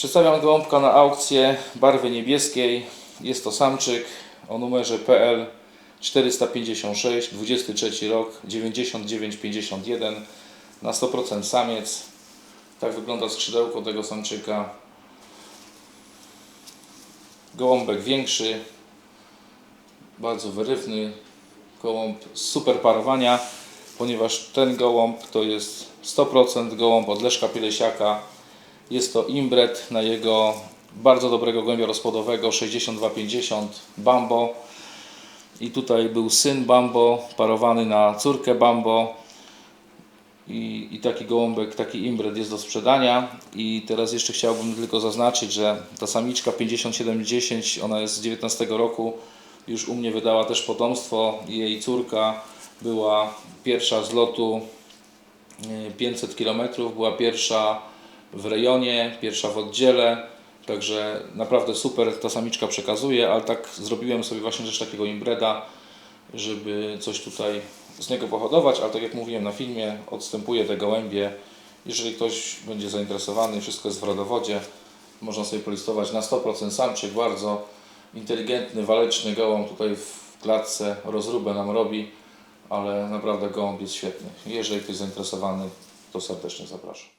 Przedstawiam gołąbka na aukcję barwy niebieskiej. Jest to samczyk o numerze PL 456, 23 rok, 9951 na 100% samiec. Tak wygląda skrzydełko tego samczyka. Gołąbek większy, bardzo wyrywny, gołąb super parowania, ponieważ ten gołąb to jest 100% gołąb od Leszka Pielesiaka. Jest to imbret na jego bardzo dobrego gołębia rozpłodowego 6250 Bambo. I tutaj był syn Bambo parowany na córkę Bambo. I, I taki gołąbek, taki imbret jest do sprzedania. I teraz jeszcze chciałbym tylko zaznaczyć, że ta samiczka 5710, ona jest z 19 roku, już u mnie wydała też potomstwo. Jej córka była pierwsza z lotu e, 500 km, była pierwsza w rejonie, pierwsza w oddziale. Także naprawdę super ta samiczka przekazuje, ale tak zrobiłem sobie właśnie też takiego imbreda, żeby coś tutaj z niego pohodować, ale tak jak mówiłem na filmie, odstępuję te gołębie. Jeżeli ktoś będzie zainteresowany, wszystko jest w rodowodzie, można sobie polistować na 100% samczyk, bardzo inteligentny, waleczny gołąb tutaj w klatce, rozróbę nam robi, ale naprawdę gołąb jest świetny. Jeżeli ktoś zainteresowany, to serdecznie zapraszam.